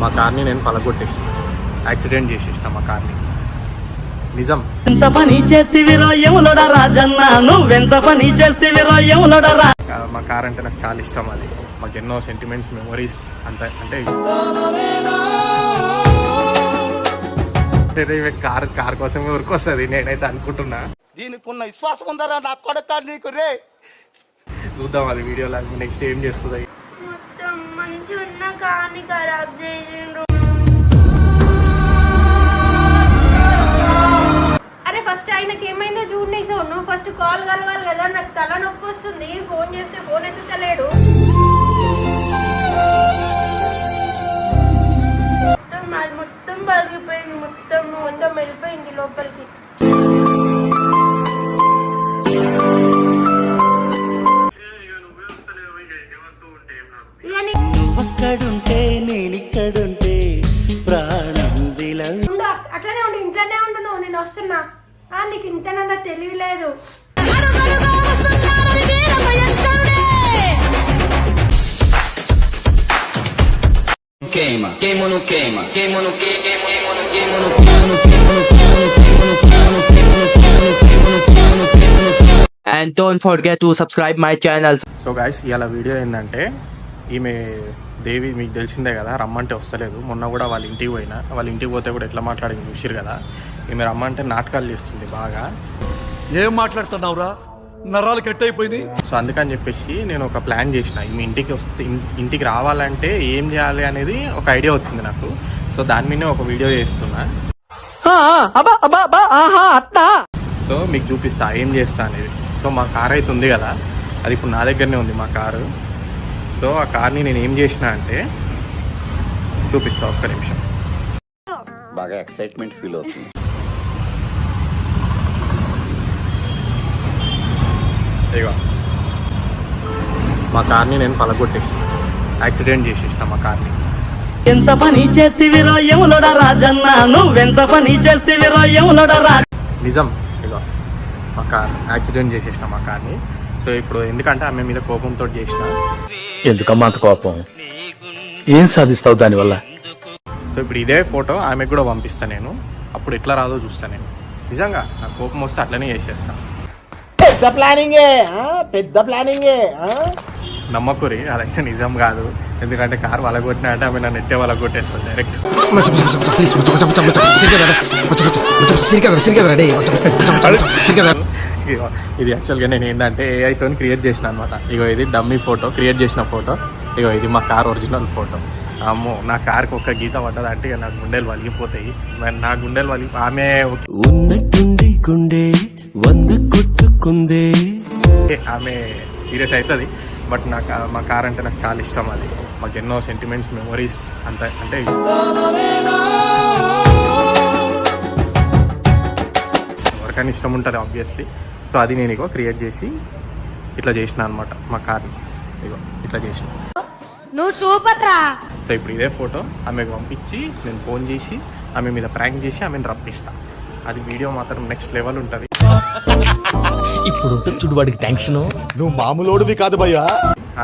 మా కార్ని నేను పలగొట్టేసిన. యాక్సిడెంట్ చేసేసిన మా కార్ని. నిజం. ఎంత పని చేస్తివిరో యములోడ రాజన్న నువ్వెంత పని చేస్తివిరో యములోడ రా మా కార్ అంటే నాకు చాలా ఇష్టం అది. మాకు ఎన్నో సెంటిమెంట్స్ మెమొరీస్ అంత అంటే కార్ కార్ కోసం ఊరికి వస్తుంది నేనైతే అనుకుంటున్నా. దీనికి ఉన్న విశ్వాసం ఉందరా నా కొడక నీకు రే? చూద్దాం అది వీడియోలో నెక్స్ట్ ఏం చేస్తుంది. కానీ ఖరాబ్ చేసిండ్రు అరే ఫస్ట్ ఆయనకి ఏమైందో చూడండి సో నువ్వు ఫస్ట్ కాల్ కలవాలి కదా నాకు తల నొప్పి వస్తుంది. ఫోన్ చేస్తే ఫోన్ ఎత్తుతలేడు. మొత్తం అది మొత్తం పగిలిపోయింది మొత్తం మొత్తం వెళ్ళిపోయింది లోపలికి. ఇక్కడుంటే నేను ఇక్కడుంటే ప్రాణం అట్లనే ఉండి ఇంట్లోనే ఉండును నేను వస్తున్నా నీకు ఇంతనన్నా తెలియలేదు and don't forget to subscribe my channel so guys ఇవాళ వీడియో ఏంటంటే ఈమె దేవి మీకు తెలిసిందే కదా రమ్మంటే వస్తలేదు. మొన్న కూడా వాళ్ళ ఇంటికి పోయినా వాళ్ళ ఇంటికి పోతే కూడా ఎట్లా మాట్లాడింది చూసిరు కదా. ఈమె రమ్మంటే నాటకాలు చేస్తుంది బాగా. ఏం మాట్లాడుతున్నావురా? నరాలు కట్ అయిపోయింది సో అందుకని చెప్పేసి నేను ఒక ప్లాన్ చేసిన మీ ఇంటికి వస్తే ఇంటికి రావాలంటే ఏం చేయాలి అనేది ఒక ఐడియా వచ్చింది నాకు. సో దాని మీదనే ఒక వీడియో చేస్తున్నా. సో మీకు చూపిస్తా ఏం చేస్తా అనేది. సో మా కార్ అయితే ఉంది కదా అది ఇప్పుడు నా దగ్గరనే ఉంది మా కారు. సో ఆ కార్ని నేను ఏం చేసిన అంటే చూపిస్తా ఒక్క నిమిషం. బాగా ఎక్సైట్మెంట్ ఫీల్ అవుతుంది. ఇగో మా కార్ని నేను పలగొట్టేసిన. యాక్సిడెంట్ చేసేసిన మా కార్ని. ఎంత పని రాజన్న? నువ్వెంత యములోడ రా నిజం. ఇగో మా కార్ యాక్సిడెంట్ చేసేసిన మా కార్ని. సో ఇప్పుడు ఎందుకంటే ఆమె మీద కోపంతో చేసిన. ఎందుకమ్మా అంత కోపం ఏం సాధిస్తావు దానివల్ల సో ఇప్పుడు ఇదే ఫోటో ఆమెకు కూడా పంపిస్తాను నేను అప్పుడు ఎట్లా రాదో చూస్తాను నేను నిజంగా నాకు కోపం వస్తే అట్లనే చేసేస్తా పెద్ద ప్లానింగే పెద్ద ప్లానింగే నమ్మకురి అదైతే నిజం కాదు ఎందుకంటే కార్ వలగొట్టినా అంటే ఆమె నన్ను ఎట్టే వలగొట్టేస్తుంది డైరెక్ట్ ఇది యాక్చువల్గా నేను ఏంటంటే ఏఐతో క్రియేట్ చేసిన అనమాట ఇగో ఇది డమ్మీ ఫోటో క్రియేట్ చేసిన ఫోటో ఇగో ఇది మా కార్ ఒరిజినల్ ఫోటో అమ్మో నా కార్కి ఒక్క గీత పడ్డది అంటే ఇక నా గుండెలు వలిగిపోతాయి. నా గుండెలు వలిగి ఆమె ఉన్నట్టుండి గుండె వంద కొట్టుకుందే ఆమె సీరియస్ అవుతుంది బట్ నాకు మా కార్ అంటే నాకు చాలా ఇష్టం అది. మాకు ఎన్నో సెంటిమెంట్స్ మెమొరీస్ అంత అంటే ఎవరికైనా ఇష్టం ఉంటుంది ఆబ్వియస్లీ సో అది నేను ఇగో క్రియేట్ చేసి ఇట్లా చేసిన అనమాట మా కార్ని. ఇగో ఇట్లా చేసిన. నువ్వు సూపర్ రా. సో ఇప్పుడు ఇదే ఫోటో ఆమెకు పంపించి నేను ఫోన్ చేసి ఆమె మీద ప్రాంక్ చేసి ఆమెను రప్పిస్తా. అది వీడియో మాత్రం నెక్స్ట్ లెవెల్ ఉంటుంది. ఇప్పుడు చూడు వాడికి టెన్షన్ నువ్వు మామూలోడివి కాదు భయ్యా.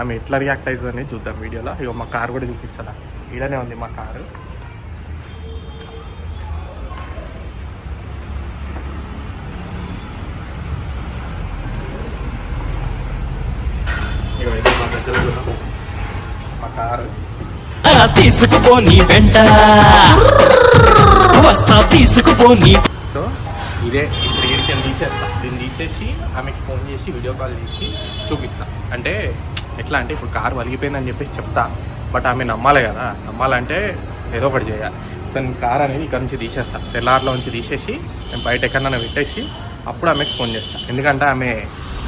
ఆమె ఎట్లా రియాక్ట్ అవుతుందని చూద్దాం వీడియోలో. ఇగో మా కార్ కూడా చూపిస్తుందా? ఈడనే ఉంది మా కారు ఇగో ఇది మా దగ్గర కూడా మా కారు. తీసుకుపోని వెంట వస్తా తీసుకుపోని. సో ఇదే ఇప్పుడు వీడికి తీసేస్తా దీన్ని తీసేసి ఆమెకి ఫోన్ చేసి వీడియో కాల్ చేసి చూపిస్తా. అంటే ఎట్లా అంటే ఇప్పుడు కారు వలిగిపోయిందని చెప్పేసి చెప్తా. బట్ ఆమె నమ్మాలి కదా. నమ్మాలంటే ఏదో ఒకటి చేయాలి. సో నేను కార్ అనేది ఇక్కడ నుంచి తీసేస్తా. సెల్లార్లో నుంచి తీసేసి నేను బయట ఎక్కడన్నా పెట్టేసి అప్పుడు ఆమెకి ఫోన్ చేస్తా. ఎందుకంటే ఆమె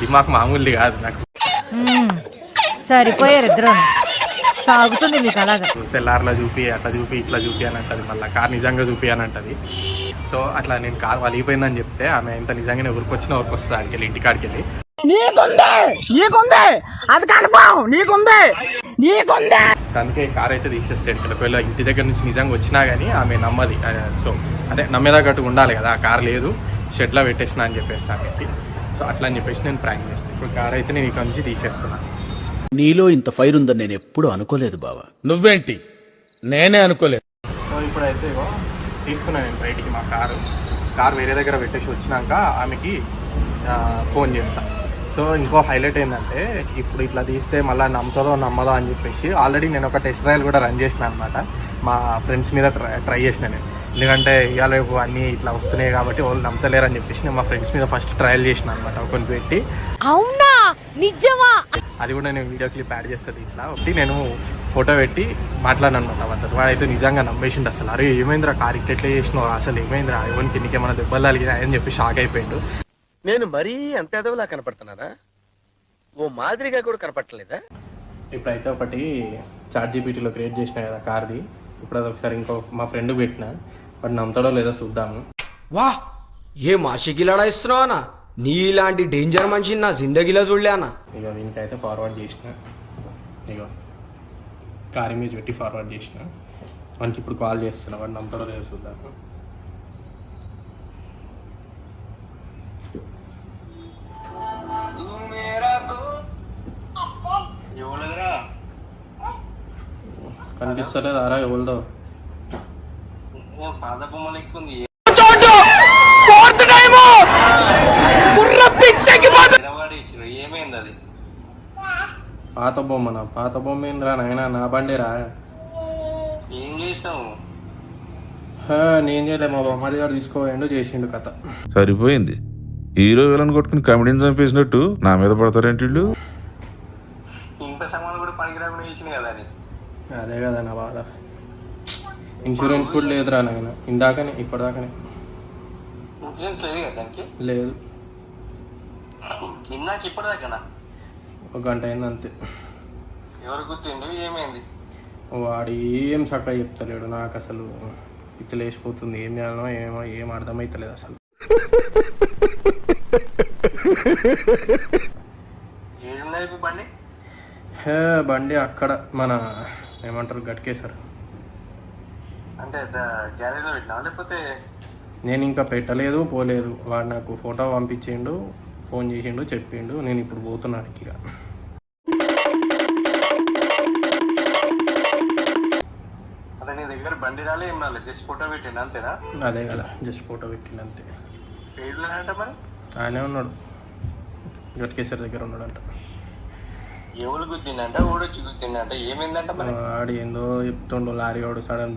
దిమాగ్ మామూలుది కాదు నాకు. సరిపోయారు ఇద్దరు సాగుతుంది మీకు అలాగా సెల్లార్లో చూపి అట్లా చూపి ఇట్లా చూపి అని అంటది. మళ్ళీ కార్ నిజంగా చూపి అని అంటది. సో అట్లా నేను కార్ వలిగిపోయిందని చెప్తే ఆమె ఎంత నిజంగానే ఊరికొచ్చినా ఊరికొస్తుంది ఆడికి వెళ్ళి. ఇంటికాడికి వెళ్ళి సో అందుకే కార్ అయితే తీసేస్తాడు ఇక్కడ ఒకవేళ ఇంటి దగ్గర నుంచి నిజంగా వచ్చినా కానీ ఆమె నమ్మది. సో అదే నమ్మేదగ్గట్టు ఉండాలి కదా ఆ కార్ లేదు షెడ్లో పెట్టేసిన అని చెప్పేసి ఆమెకి. సో అట్లా అని చెప్పేసి నేను ప్రాంక్ చేస్తాను ఇప్పుడు కార్ అయితే నేను ఇక్కడ నుంచి తీసేస్తున్నాను నీలో ఇంత ఫైర్ ఉందని నేను ఎప్పుడు అనుకోలేదు బావా. నువ్వేంటి? నేనే అనుకోలేదు. సో ఇప్పుడైతే ఇగో తీసుకున్నాను నేను బయటికి మా కారు. కారు వేరే దగ్గర పెట్టేసి వచ్చినాక ఆమెకి ఆ, ఫోన్ చేస్తా. సో ఇంకో హైలైట్ ఏంటంటే ఇప్పుడు ఇట్లా తీస్తే మళ్ళీ నమ్ముతుందో నమ్మదో అని చెప్పేసి ఆల్రెడీ నేను ఒక టెస్ట్ ట్రయల్ కూడా రన్ చేసిన అనమాట మా ఫ్రెండ్స్ మీద ట్రై ట్రై చేసిన నేను. ఎందుకంటే ఇవాళ రేపు అన్నీ ఇట్లా వస్తున్నాయి కాబట్టి వాళ్ళు నమ్మతలేరు అని చెప్పేసి నేను మా ఫ్రెండ్స్ మీద ఫస్ట్ ట్రయల్ చేసిన అనమాట ఒకరిని పెట్టి. అవునా? నిజమా? అది కూడా నేను వీడియో క్లిప్ యాడ్ చేస్తుంది. ఇట్లా ఒకటి నేను ఫోటో పెట్టి మాట్లాడిన అనమాట వాళ్ళతో వాడైతే నిజంగా నమ్మేసిండు అసలు. అరే ఏమైందిరా? కార్ ఇట్లా చేసినావు? అసలు ఏమైందిరా? ఎవరికి నీకేమైనా దెబ్బలు తగిలినాయి అని చెప్పి షాక్ అయిపోయిండు. నేను మరీ అంత ఎదవలా కనపడుతున్నారా ఓ మాదిరిగా కూడా కనపడలేదా ఇప్పుడైతే ఒకటి చాట్ జీపీటీలో క్రియేట్ చేసిన కదా కార్ది. ఇప్పుడు అది ఒకసారి ఇంకో మా ఫ్రెండ్ పెట్టిన. వాడు నమ్ముతాడో లేదో చూద్దాము. వా ఏ మాషికిలాడా ఇస్తున్నావా నీలాంటి డేంజర్ మనిషిని నా జిందగీలో చూడలేనా ఇక దీనికైతే ఫార్వర్డ్ చేసిన. ఇక కార్ ఇమేజ్ పెట్టి ఫార్వర్డ్ చేసిన. వానికి ఇప్పుడు కాల్ చేస్తున్నా. వాడు నమ్ముతాడో లేదో చూద్దాము కనిపిస్తలేదు అరా ఎవరిదో? ఏమైంది అది? పాత బొమ్మనా పాత బొమ్మ ఏందిరా నాయనా నా బండిరా? ఏం చేసినావు? హా, నేను చేయలే మా బొమ్మడి గారు తీసుకోపోయిండు చేసిండు కథ. సరిపోయింది. హీరో విలన్ కొట్టుకుని కమెడీని చంపేసినట్టు నా మీద పడతారేంటి వీళ్ళు? ఇంత సామాన్లు కూడా కదా అని. అదే కదా నా బాధ. ఇన్సూరెన్స్ కూడా లేదురా నాయన ఇందాకనే ఇప్పటిదాకానే. ఇన్సూరెన్స్ లేదు కదా దానికి? లేదు. ఇందాక ఇప్పటిదాకా ఒక గంట అయింది అంతే. ఎవరు గుర్తుండు? ఏమైంది? వాడు ఏం చక్కగా చెప్తలేడు. నాకు అసలు పిచ్చి లేచిపోతుంది. ఏం చేయాలనో ఏమో ఏం అర్థమైతలేదు అసలు. బండి? హే బండి అక్కడ మన ఏమంటారు గట్కేశారు అంటే గ్యారేజ్లో పెట్టినా లేకపోతే నేను ఇంకా పెట్టలేదు పోలేదు. వాడు నాకు ఫోటో పంపించిండు. ఫోన్ చేసిండు చెప్పిండు నేను ఇప్పుడు పోతున్నాను ఇక అదే నీ దగ్గర బండి రాలే ఏం రాలేదు జస్ట్ ఫోటో పెట్టిండు అంతేనా? అదే కదా జస్ట్ ఫోటో పెట్టిండు అంతే. మరి? ఆయనే ఉన్నాడు. గట్కేశ్వర్ దగ్గర ఉన్నాడంట. ఎవరు గుద్దిండంట? ఊడొచ్చి గుద్దిండంట? ఏమైందంట మరి? ఆడు ఏందో చెప్తుండు లారీ వాడు సడన్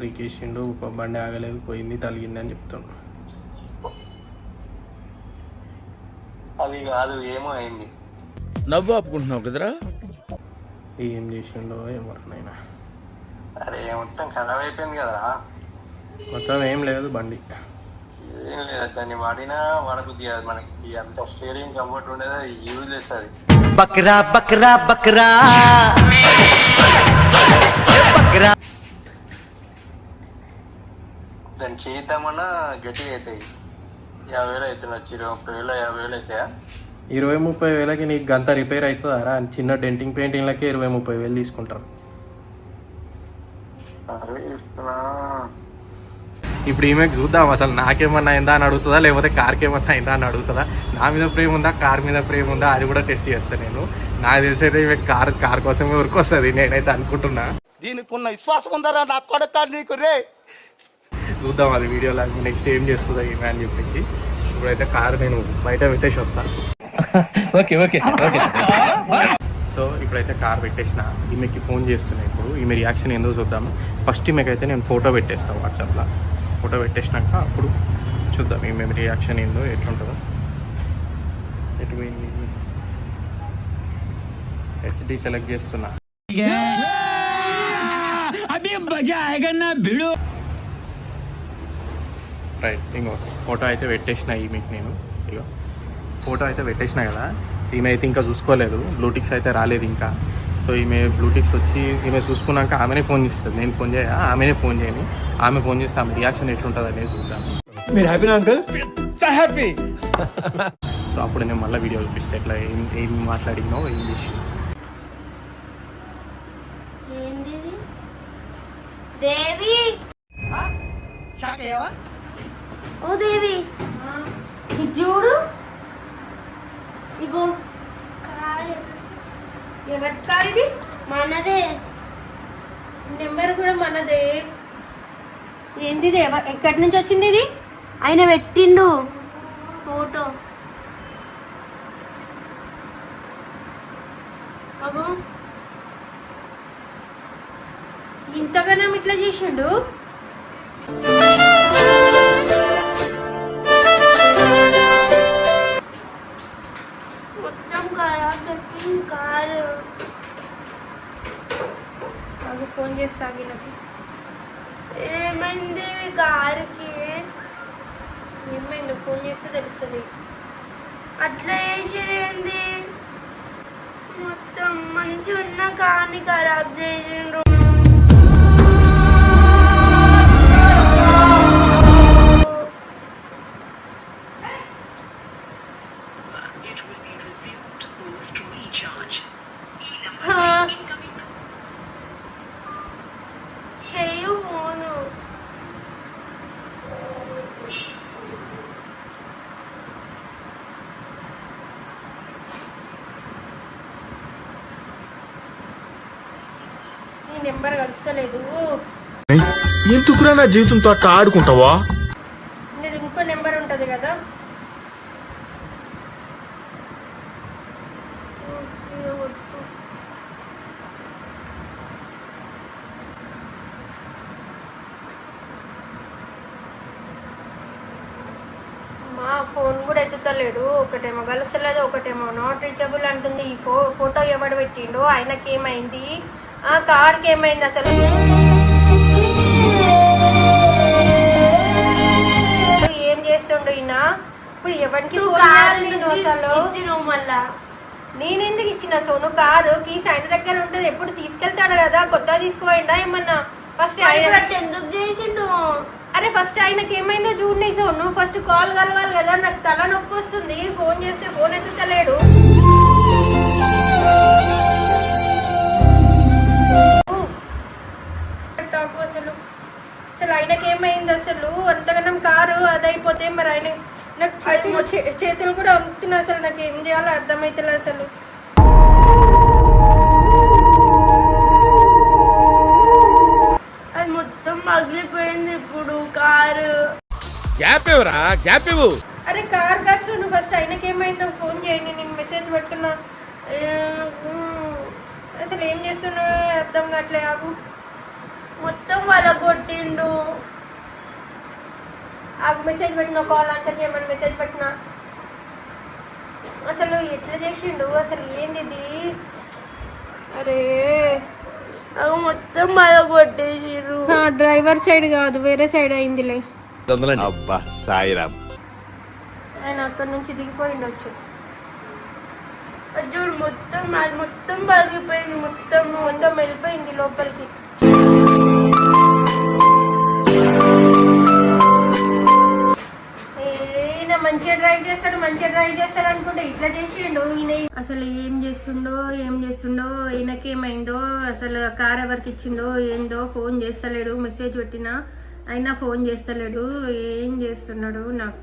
ఒక బండి ఆగలేదు పోయింది తలిగింది అని చెప్తుండు. అది కాదు ఏమో అయింది. నవ్వు ఆపుకుంటున్నావు కదరా? ఏం చేసిండో ఏమన్నాయినా అరే మొత్తం ఖరాబ్ అయిపోయింది కదా మొత్తం ఏం లేదు బండి. ఏం లేదు దాన్ని వాడినా వాడబుద్ధి కాదు మనకి. అంత స్టీరింగ్ కంఫర్ట్ ఉండేది యూజ్లెస్ అది బక్రా బక్రా. బక్రా. దాన్ని చేద్దామన్నా గట్టిగా అవుతాయి. యాభై వేలు అవుతుండొచ్చు ఇరవై ముప్పై వేలు యాభై వేలు అవుతాయా? ఇరవై ముప్పై వేలకి నీకు గంత రిపేర్ అవుతుందా రా చిన్న డెంటింగ్ పెయింటింగ్లకే ఇరవై ముప్పై వేలు తీసుకుంటారు. ఇప్పుడు ఈమెకు చూద్దాం అసలు నాకేమన్నా అయిందా అని అడుగుతుందా? లేకపోతే కార్కి ఏమన్నా అయిందా అని అడుగుతుందా? నా మీద ప్రేమ ఉందా? కార్ మీద ప్రేమ ఉందా? అది కూడా టెస్ట్ చేస్తాను నేను. నాకు తెలిసైతే ఈమె కార్ కార్ కోసమే ఊరికి వస్తుంది నేనైతే అనుకుంటున్నా. దీనికి ఉన్న విశ్వాసం ఉందరా నా కొడక నీకు రే? చూద్దాం అది వీడియోలో నెక్స్ట్ ఏం చేస్తుందా ఈమె అని చెప్పేసి. ఇప్పుడైతే కార్ నేను బయట పెట్టేసి వస్తాను ఓకే ఓకే ఓకే. సో ఇప్పుడైతే కార్ పెట్టేసిన. ఈమెకి ఫోన్ చేస్తున్నా ఇప్పుడు. ఈమె రియాక్షన్ ఏందో చూద్దాము ఫస్ట్ ఈమెకైతే నేను ఫోటో పెట్టేస్తాను వాట్సాప్లో ఫోటో పెట్టేసినాక అప్పుడు చూద్దాం ఈమె రియాక్షన్ ఏందో ఎట్లుంటుందో. ఎటు పోయింది హెచ్డి సెలెక్ట్ చేస్తున్నా. రైట్ ఇంకో ఫోటో అయితే పెట్టేసిన ఈమెకి నేను. ఇగో ఫోటో అయితే పెట్టేసిన కదా. ఈమె అయితే ఇంకా చూసుకోలేదు. బ్లూటిక్స్ అయితే రాలేదు ఇంకా. సో ఈమె బ్లూటిక్స్ వచ్చి ఈమె చూసుకున్నాక ఆమెనే ఫోన్ చేస్తుంది. నేను ఫోన్ చేయ? ఆమెనే ఫోన్ చేయని. ఆమె ఫోన్ చేస్తే ఆమె రియాక్షన్ ఎట్లుంటుంది అనేది చూద్దాం. మీరు హ్యాపీ అంకుల్ హ్యాపీ సో అప్పుడు నేను మళ్ళీ వీడియో చూపిస్తాను ఎట్లా ఏం ఏం మాట్లాడినో ఏం చేసి? దేవి! ఓ దేవి ఇది చూడు. ఇగో. ఎవరి కారు ఇది? మనదే. నెంబర్ కూడా మనదే. ఏంది ఇది? ఎక్కడి నుంచి వచ్చింది ఇది? ఆయన పెట్టిండు. ఫోటో. ఇంతగానం ఇట్లా చేసిండు? చేస్తా వీళ్ళకి? ఏమైంది? కారుకి ఏమైందో? ఫోన్ చేస్తే తెలుస్తుంది. అట్లా చేసిరేంది మొత్తం మంచి ఉన్న కాని ఖరాబ్ చేసిండ్రు. కలుస్తలేదు ఎందుకురా నా జీవితంతో అట్లా ఆడుకుంటావా? నీది ఇంకో నెంబర్ ఉంటుంది కదా. మా ఫోన్ కూడా ఎత్తుతలేడు. ఒకటేమో కలుస్తలేదు ఒకటేమో నాట్ రీచబుల్ అంటుంది. ఈ ఫో ఫోటో ఎవడు పెట్టిండు ఆయనకి ఏమైంది ఆ కార్కి ఏమైంది అసలు? ఏం చేస్తుండు ఈయన? ఇప్పుడు ఎవరికి మళ్ళా? నేను ఎందుకు ఇచ్చిన? సోను కారు కీస్ ఆయన దగ్గర ఉంటది. ఎప్పుడు తీసుకెళ్తాడు కదా? కొత్తగా తీసుకుపోయిందా ఏమన్నా? ఫస్ట్ ఎందుకు చేసిండు? అరే ఫస్ట్ ఆయనకి ఏమైందో చూడండి సోను. ఫస్ట్ కాల్ కలవాలి కదా. నాకు తల నొప్పి వస్తుంది. ఫోన్ చేస్తే ఫోన్ ఎత్తుతలేడు అసలు? అది మొత్తం పగిలిపోయింది ఇప్పుడు కారు. గ్యాప్ ఇవ్వరా? గ్యాప్ ఇవ్వు. అరే కార్ కాచు నువ్వు ఫస్ట్ ఆయనకి ఏమైందో ఫోన్ చేయండి నేను మెసేజ్ పెడుతున్నా. అసలు ఏం చేస్తున్నావు అర్థం కావట్లే ఆగు. మొత్తం వాళ్ళ కొట్టిండు. ఆగు మెసేజ్ పెట్టిన కాల్ ఆన్సర్ చేయమని మెసేజ్ పెట్టినా. అసలు ఎట్లా చేసిండు? అసలు ఏంది ఇది అరే అవి మొత్తం వాళ్ళ కొట్టేసిర్రు డ్రైవర్ సైడ్ కాదు వేరే సైడ్ అయిందిలే. అబ్బా సాయిరామ్ ఆయన అక్కడ నుంచి దిగిపోయిండొచ్చు చూడు మొత్తం అది మొత్తం పగిలిపోయింది మొత్తం మొత్తం వెళ్ళిపోయింది లోపలికి. మంచిగా డ్రైవ్ చేస్తాడు మంచిగా డ్రైవ్ చేస్తాడు అనుకుంటే ఇట్లా చేసిండు ఈయన. అసలు ఏం చేస్తుండో ఏం చేస్తుండో ఈయనకేమైందో అసలు కార్ ఎవరికి ఇచ్చిండో ఏందో ఫోన్ చేస్తలేడు మెసేజ్ పెట్టినా అయినా ఫోన్ చేస్తలేడు ఏం చేస్తున్నాడు నాకు?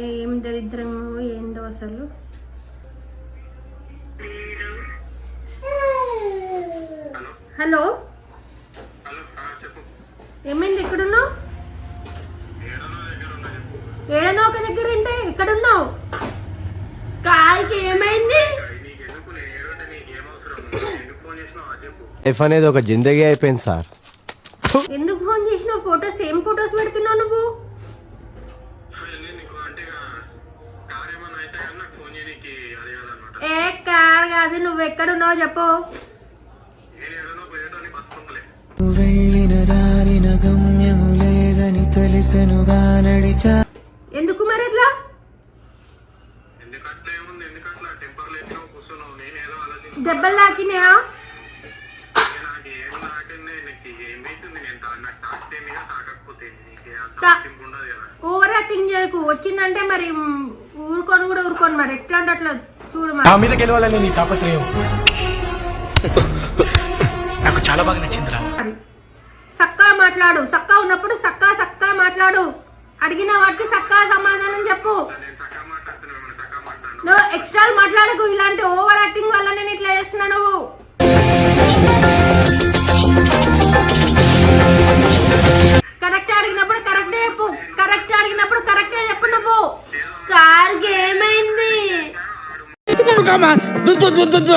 ఏం దరిద్రమో ఏందో అసలు? హలో. ఏమైంది ఎక్కడున్నావు? ఏడనో ఒక దగ్గర అంటే ఎక్కడున్నావు? కార్కి ఏమైంది? లైఫ్ అనేది ఒక జిందగీ అయిపోయింది సార్. ఎందుకు ఫోన్ చేసినావు? ఫోటో సేమ్ ఫోటోస్ పెడుతున్నావు నువ్వు? ఏ కార్ కాదు నువ్వు ఎక్కడున్నావు చెప్పు. వెళ్ళిన దారిన గమ్యము లేదని తెలిసెనుగా నడిచా ఉండదు కదా ఓవర్ యాక్టింగ్ చేయకు. వచ్చిందంటే మరి ఊరుకొని కూడా ఊరుకోను మరి. ఎట్లా అంటే అట్లా చూడు మరి. నా మీద గెలవాలని నీ తాపత్రయం. నాకు చాలా బాగా నచ్చిందిరా. సక్కా మాట్లాడు. సక్కా ఉన్నప్పుడు సక్కా సక్కా మాట్లాడు. అడిగిన వాటికి సక్కా సమాధానం చెప్పు. నువ్వు ఎక్స్ట్రా మాట్లాడకు ఇలాంటి ఓవర్ యాక్టింగ్ వల్ల నేను ఇట్లా చేస్తున్నా నువ్వు. కరెక్ట్ అడిగినప్పుడు కరెక్టే చెప్పు కరెక్ట్ అడిగినప్పుడు కరెక్టే చెప్పు నువ్వు. కార్ ఏమైంది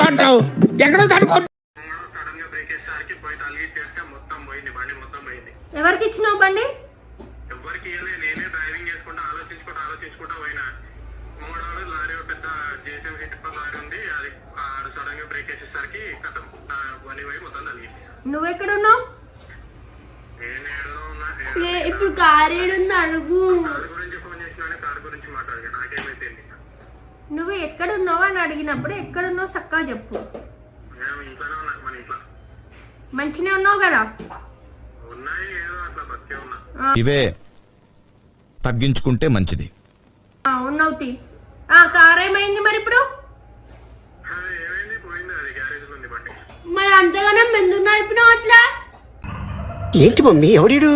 అంటావు. ఎక్కడ ఎవరికి ఇచ్చినావు బండి? ఎవరికి నేనే డ్రైవింగ్ చేసుకుంటా ఆలోచించుకుంటా ఆలోచించుకుంటా పోయినా. మూడోడు లారీ పెద్ద జేసీబీ హిట్ లారీ ఉంది. అది సడన్గా బ్రేక్ వేసేసరికి కథం. బండి పోయి మొత్తం తలిగింది. నువ్వెక్కడున్నావు? ఇప్పుడు కార్ ఏడుంది అడుగు. గురించి ఫోన్ చేసినా కారు గురించి మాట్లాడగా నాకేమైపోయింది నువ్వు ఎక్కడున్నావు అని అడిగినప్పుడు ఎక్కడున్నావు చక్కగా చెప్పు. మంచినే ఉన్నావు కదా? ఉన్నాయి ఏదో అట్లా బతికే ఉన్నా. ఇవే తగ్గించుకుంటే మంచిది. ఆ, ఉన్నావు తీ. ఆ కార్ ఏమైంది మరి ఇప్పుడు? మరి అంతగానం ఎందుకు నడిపినావు అట్లా? ఏంటి మమ్మీ ఎవడీడు?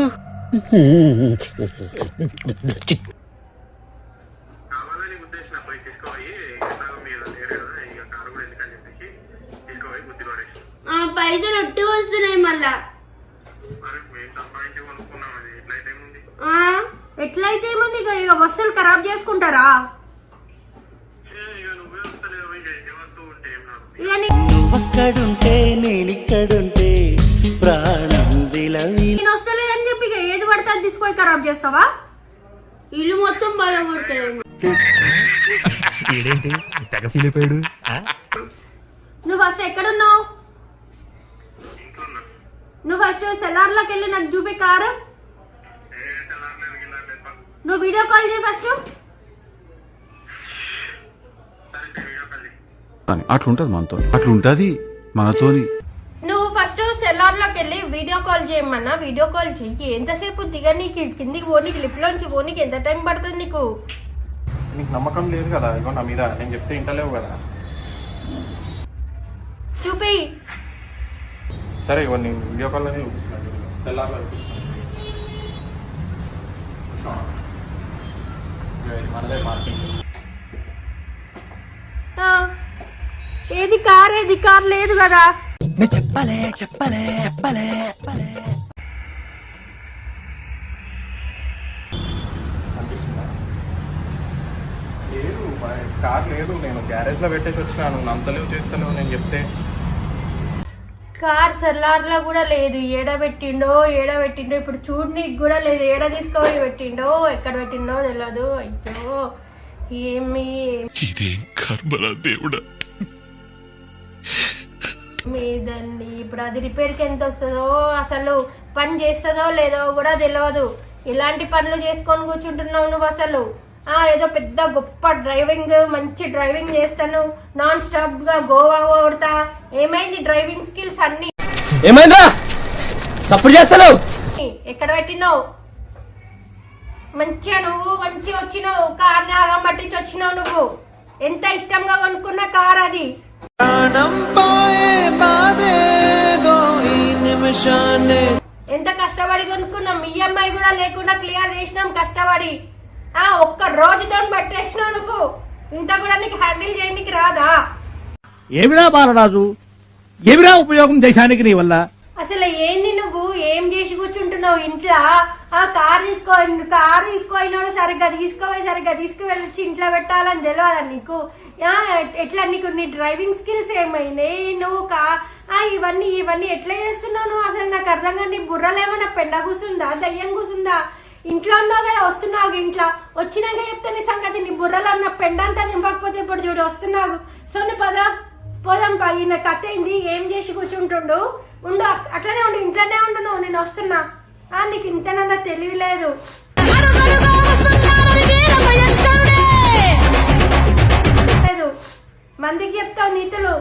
పైసలు ఒట్టి వస్తున్నాయి మళ్ళా. ఎట్లయితే ఏముంది? ఆ, ఎట్లయితే ఏముంది ఇక? ఇక వస్తువులు ఖరాబ్ చేసుకుంటారా? ఒక్కడుంటే నేనిక్కడుంటే ప్రాణం విలవి నేను వస్తలేదని చెప్పి ఇక ఏది పడితే అది తీసుకొని ఖరాబ్ చేస్తావా? ఇల్లు మొత్తం బలగొడతాయి నువ్వు ఫస్ట్ ఎక్కడున్నావు? నువ్వు ఫస్ట్ సెల్లార్లోకి వెళ్ళి నాకు చూపి కారు. నువ్వు వీడియో కాల్ చేయి ఫస్ట్ సరే సరే వీడియో కాల్ చేయి. అని అట్లుంటది మనతో. అట్లుంటది మనతోని. నువ్వు ఫస్ట్ సెల్లార్లోకి వెళ్ళి వీడియో కాల్ చేయమన్నా వీడియో కాల్ చెయ్యి. ఎంతసేపు దిగ నీకు? కిందికి పోనీకి లిఫ్ట్లోంచి పోనీకి ఎంత టైం పడుతుంది నీకు? నీకు నమ్మకం లేదు కదా ఇగో నా మీద. నేను చెప్తే ఇంటలేవు కదా. చూపి. సరే ఇగో నేను వీడియో కాల్లోనే చూపిస్తున్నాను సెల్లార్లో చూపిస్తున్నాను మనదే మార్కింగ్. ఆ, ఏది కార్ ఏది కార్ లేదు కదా. చెప్పలే చెప్పలే చెప్పలే. అనిపిస్తుందా లేదు కార్ లేదు. నేను గ్యారేజ్లో పెట్టేసి వచ్చినాను. చేస్తలేవు నేను చెప్తే. కార్ సెల్లార్లో కూడా లేదు. ఏడ పెట్టిండో ఏడ పెట్టిండో ఇప్పుడు చూడనీకి కూడా లేదు. ఏడ తీసుకొని పెట్టిండో ఎక్కడ పెట్టిండో తెలియదు అయ్యో ఏమి? ఇదేం కర్మరా దేవుడా? మీదండి. ఇప్పుడు అది రిపేర్కి ఎంత వస్తుందో అసలు పని చేస్తుందో లేదో కూడా తెలియదు ఇలాంటి పనులు చేసుకొని కూర్చుంటున్నావు నువ్వు అసలు. ఆ ఏదో పెద్ద గొప్ప డ్రైవింగ్ మంచి డ్రైవింగ్ చేస్తాను. నాన్ స్టాప్గా గోవా కొడతా ఏమైంది డ్రైవింగ్ స్కిల్స్ అన్ని? ఏమైందా సప్పుడు చేస్తాను ఎక్కడ పెట్టినావు? మంచిగా నువ్వు మంచిగా వచ్చినావు. కార్ పట్టించి వచ్చినావు నువ్వు. ఎంత ఇష్టంగా కొనుక్కున్న కార్ అది? ఎంత కష్టపడి కొనుక్కున్నాం? ఈఎంఐ కూడా లేకుండా క్లియర్ చేసినాం కష్టపడి. ఆ ఒక్క రోజుతో పట్టేసినావు నువ్వు. ఇంత కూడా నీకు హ్యాండిల్ చేయడానికి రాదా? ఏమిరా బాలరాజు? ఏమిరా ఉపయోగం దేశానికి నీ వల్ల? అసలు ఏంది నువ్వు? ఏం చేసి కూర్చుంటున్నావు ఇంట్లో? ఆ కార్ తీసుకో కార్ తీసుకోయినాడు సరిగ్గా తీసుకోవాలి సరిగ్గా తీసుకువెళ్ళొచ్చి ఇంట్లో పెట్టాలని తెలియదా నీకు? ఎట్లా నీకు నీ డ్రైవింగ్ స్కిల్స్ ఏమైనాయి? నువ్వు కా ఇవన్నీ ఇవన్నీ ఎట్లా చేస్తున్నావు నువ్వు? అసలు నాకు అర్థం కానీ నీ ఏమైనా పెండ కూసుందా? దయ్యం కూసుందా? ఇంట్లో ఉన్నావు కదా వస్తున్నావు ఇంట్లో. వచ్చినాక చెప్తే నీ సంగతి. నీ బుర్రలో ఉన్న పెండంతా నింపకపోతే ఇప్పుడు చూడు వస్తున్నావు. సో నువ్వు పద. పోదాం పా ఈయన కథ ఏంది? ఏం చేసి కూర్చుంటుండు? ఉండు అట్లనే ఉండు ఇంట్లోనే ఉండు నువ్వు నేను వస్తున్నా. నీకు ఇంతనన్నా తెలివి లేదు. మందికి చెప్తావు నీతులు.